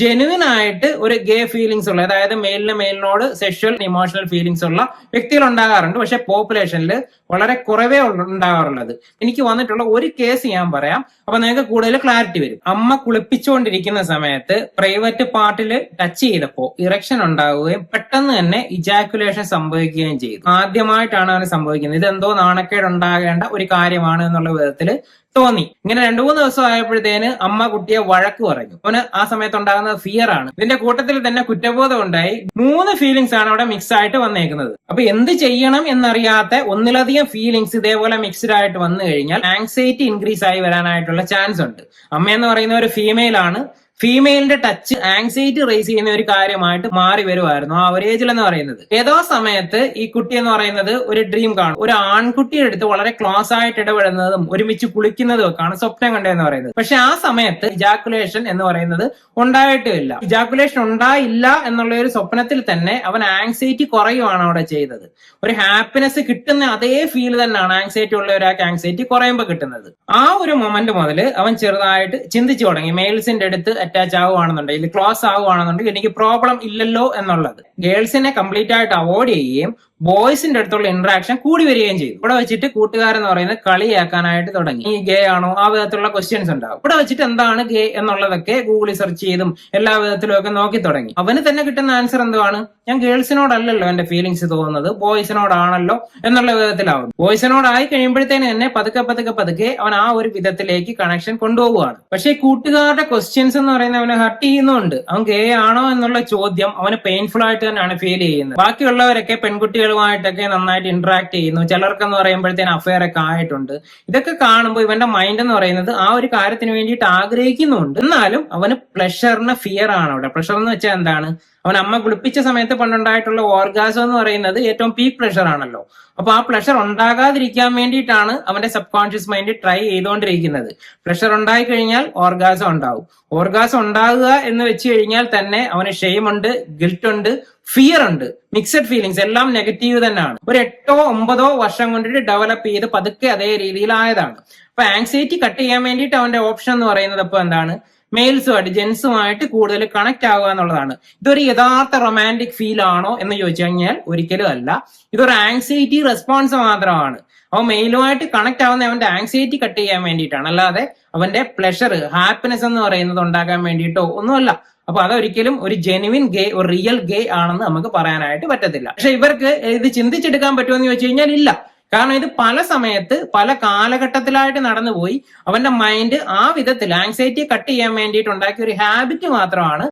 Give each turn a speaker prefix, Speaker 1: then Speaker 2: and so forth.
Speaker 1: Genuine ആയിട്ട് ഒരു ഗേ feelings ഉള്ള അതായത് മെയിലിന് മെയിലിനോട് സെക്ഷൽ ഇമോഷണൽ ഫീലിങ്സ് ഉള്ള വ്യക്തികൾ ഉണ്ടാകാറുണ്ട് പക്ഷെ പോപ്പുലേഷനിൽ വളരെ കുറവേ ഉണ്ടാകാറുള്ളത്. എനിക്ക് വന്നിട്ടുള്ള ഒരു കേസ് ഞാൻ പറയാം. അപ്പൊ നിങ്ങൾക്ക് കൂടുതൽ ക്ലാരിറ്റി വരും. അമ്മ കുളിപ്പിച്ചുകൊണ്ടിരിക്കുന്ന സമയത്ത് പ്രൈവറ്റ് പാർട്ടിൽ ടച്ച് ചെയ്തപ്പോ ഇറക്ഷൻ ഉണ്ടാവുകയും പെട്ടെന്ന് തന്നെ ഇജാക്കുലേഷൻ സംഭവിക്കുകയും ചെയ്തു. ആദ്യമായിട്ടാണ് അവന് സംഭവിക്കുന്നത്. ഇതെന്തോ നാണക്കേട് ഉണ്ടാകേണ്ട ഒരു കാര്യമാണ് എന്നുള്ള വിധത്തിൽ തോന്നി. ഇങ്ങനെ രണ്ടു മൂന്ന് ദിവസം ആയപ്പോഴത്തേന് അമ്മ കുട്ടിയെ വഴക്ക് പറഞ്ഞു. അവന് ആ സമയത്ത് ഉണ്ടാകുന്നത് ഫിയർ ആണ്. ഇതിന്റെ കൂട്ടത്തിൽ തന്നെ കുറ്റബോധം ഉണ്ടായി. മൂന്ന് ഫീലിങ്സ് ആണ് അവിടെ മിക്സ് ആയിട്ട് വന്നേക്കുന്നത്. അപ്പൊ എന്ത് ചെയ്യണം എന്നറിയാത്ത ഒന്നിലധികം ഫീലിങ്സ് ഇതേപോലെ മിക്സ്ഡ് ആയിട്ട് വന്നു കഴിഞ്ഞാൽ ആങ്സൈറ്റി ഇൻക്രീസ് ആയി വരാനായിട്ടുള്ള ചാൻസ് ഉണ്ട്. അമ്മ എന്ന് പറയുന്ന ഒരു ഫീമെയിൽ ആണ്. ഫീമെയിലിന്റെ ടച്ച് ആങ്സൈറ്റി റേസ് ചെയ്യുന്ന ഒരു കാര്യമായിട്ട് മാറി വരുമായിരുന്നു ആ ഒരു ഏജിൽ എന്ന് പറയുന്നത്. ഏതോ സമയത്ത് ഈ കുട്ടി എന്ന് പറയുന്നത് ഒരു ഡ്രീം കാണും. ഒരു ആൺകുട്ടിയുടെ അടുത്ത് വളരെ ക്ലോസ് ആയിട്ട് ഇടപെടുന്നതും ഒരുമിച്ച് കുളിക്കുന്നതും ഒക്കെയാണ് സ്വപ്നം കണ്ടതെന്ന് പറയുന്നത്. പക്ഷെ ആ സമയത്ത് ഇജാക്കുലേഷൻ എന്ന് പറയുന്നത് ഉണ്ടായിട്ടില്ല. ഇജാക്കുലേഷൻ ഉണ്ടായില്ല എന്നുള്ള ഒരു സ്വപ്നത്തിൽ തന്നെ അവൻ ആങ്സൈറ്റി കുറയുവാണ് അവിടെ ചെയ്തത്. ഒരു ഹാപ്പിനെസ് കിട്ടുന്ന അതേ ഫീൽ തന്നെയാണ് ആങ്സൈറ്റി ഉള്ള ഒരാൾക്ക് ആങ്സൈറ്റി കുറയുമ്പോൾ കിട്ടുന്നത്. ആ ഒരു മൊമെന്റ് മുതൽ അവൻ ചെറുതായിട്ട് ചിന്തിച്ചു തുടങ്ങി. മെയിൽസിന്റെ അടുത്ത് അറ്റാച്ച് ആവുകയാണെന്നുണ്ടെങ്കിൽ ക്ലോസ് ആവുകയാണെന്നുണ്ടെങ്കിൽ എനിക്ക് പ്രോബ്ലം ഇല്ലല്ലോ എന്നുള്ളത്. ഗേൾസിനെ കംപ്ലീറ്റ് ആയിട്ട് അവോയ്ഡ് ചെയ്യുകയും ബോയ്സിന്റെ അടുത്തുള്ള ഇന്ററാക്ഷൻ കൂടി വരികയും ചെയ്യും ഇവിടെ വെച്ചിട്ട് കൂട്ടുകാരെന്ന് പറയുന്നത് കളിയാക്കാനായിട്ട് തുടങ്ങി. ഈ ഗേ ആണോ? ആ വിധത്തിലുള്ള ക്വസ്റ്റ്യൻസ് ഉണ്ടാവും ഇവിടെ വെച്ചിട്ട് എന്താണ് ഗേ എന്നുള്ളതൊക്കെ ഗൂഗിളിൽ സെർച്ച് ചെയ്തും എല്ലാ വിധത്തിലും ഒക്കെ നോക്കി തുടങ്ങി. അവന് തന്നെ കിട്ടുന്ന ആൻസർ എന്താണ് ഞാൻ ഗേൾസിനോടല്ലല്ലോ എന്റെ ഫീലിങ്സ് തോന്നുന്നത്. ബോയ്സിനോടാണല്ലോ എന്നുള്ള വിധത്തിലാവും. ബോയ്സിനോടായി കഴിയുമ്പോഴത്തേന് തന്നെ പതുക്കെ പതുക്കെ പതുക്കെ അവൻ ആ ഒരു വിധത്തിലേക്ക് കണക്ഷൻ കൊണ്ടുപോവുകയാണ്. പക്ഷേ കൂട്ടുകാരുടെ ക്വസ്റ്റ്യൻസ് എന്ന് പറയുന്നത് അവനെ ഹർട്ട് ചെയ്യുന്നുണ്ട്. അവൻ ഗേ ആണോ എന്നുള്ള ചോദ്യം അവന് പെയിൻഫുൾ ആയിട്ട് തന്നെയാണ് ഫീൽ ചെയ്യുന്നത്. ബാക്കിയുള്ളവരൊക്കെ പെൺകുട്ടികളുമായിട്ടൊക്കെ നന്നായിട്ട് ഇന്ററാക്ട് ചെയ്യുന്നു. ചിലർക്കെന്ന് പറയുമ്പോഴത്തേന് അഫയർ ഒക്കെ ആയിട്ടുണ്ട്. ഇതൊക്കെ കാണുമ്പോൾ ഇവന്റെ മൈൻഡ് എന്ന് പറയുന്നത് ആ ഒരു കാര്യത്തിന് വേണ്ടിയിട്ട് ആഗ്രഹിക്കുന്നുണ്ട് എന്നാലും അവന് പ്ലഷറിന് ഫിയർ ആണ് അവിടെ. പ്ലഷർ എന്ന് വെച്ചാൽ എന്താണ്? അവൻ അമ്മ കുളിപ്പിച്ച സമയത്ത് പണ്ടുണ്ടായിട്ടുള്ള ഓർഗാസം എന്ന് പറയുന്നത് ഏറ്റവും പീക്ക് പ്ലഷർ ആണല്ലോ. അപ്പൊ ആ പ്ലഷർ ഉണ്ടാകാതിരിക്കാൻ വേണ്ടിയിട്ടാണ് അവന്റെ സബ് കോൺഷ്യസ് മൈൻഡ് ട്രൈ ചെയ്തുകൊണ്ടിരിക്കുന്നത് പ്രഷർ ഉണ്ടായി കഴിഞ്ഞാൽ ഓർഗാസം ഉണ്ടാവും. ഓർഗാസം ഉണ്ടാകുക എന്ന് വെച്ച് കഴിഞ്ഞാൽ തന്നെ അവന് ഷെയിമുണ്ട് ഗിൽറ്റ് ഉണ്ട് ഫിയർ ഉണ്ട് മിക്സഡ് ഫീലിങ്സ് എല്ലാം നെഗറ്റീവ് തന്നെയാണ്. ഒരു എട്ടോ ഒമ്പതോ വർഷം കൊണ്ടിട്ട് ഡെവലപ്പ് ചെയ്ത് പതുക്കെ അതേ രീതിയിലായതാണ്. അപ്പൊ ആങ്സൈറ്റി കട്ട് ചെയ്യാൻ വേണ്ടിയിട്ട് അവന്റെ ഓപ്ഷൻ എന്ന് പറയുന്നത് അപ്പൊ എന്താണ്? മെയിൽസുമായിട്ട് ജെൻസുമായിട്ട് കൂടുതൽ കണക്ട് ആവുക എന്നുള്ളതാണ്. ഇതൊരു യഥാർത്ഥ റൊമാന്റിക് ഫീൽ ആണോ എന്ന് ചോദിച്ചു കഴിഞ്ഞാൽ ഒരിക്കലും അല്ല. ഇതൊരു ആങ്സൈറ്റി റെസ്പോൺസ് മാത്രമാണ്. അവൻ മെയിലുമായിട്ട് കണക്ട് ആവുന്ന അവന്റെ ആങ്സൈറ്റി കട്ട് ചെയ്യാൻ വേണ്ടിയിട്ടാണ്. അല്ലാതെ അവന്റെ പ്ലഷർ ഹാപ്പിനെസ് എന്ന് പറയുന്നത് ഉണ്ടാക്കാൻ വേണ്ടിയിട്ടോ ഒന്നുമല്ല. അപ്പൊ അതൊരിക്കലും ഒരു ജെനുവിൻ ഗേ ഒരു റിയൽ ഗേ ആണെന്ന് നമുക്ക് പറയാനായിട്ട് പറ്റത്തില്ല. പക്ഷെ ഇവർക്ക് ഇത് ചിന്തിച്ചെടുക്കാൻ പറ്റുമോ എന്ന് ചോദിച്ചു കഴിഞ്ഞാൽ ഇല്ല. കാരണം ഇത് പല സമയത്ത് പല കാലഘട്ടത്തിലായിട്ട് നടന്നുപോയി. അവന്റെ മൈൻഡ് ആ വിധത്തിൽ ആങ്സൈറ്റി കട്ട് ചെയ്യാൻ വേണ്ടിയിട്ട് ഉണ്ടാക്കിയ ഒരു ഹാബിറ്റ് മാത്രമാണ്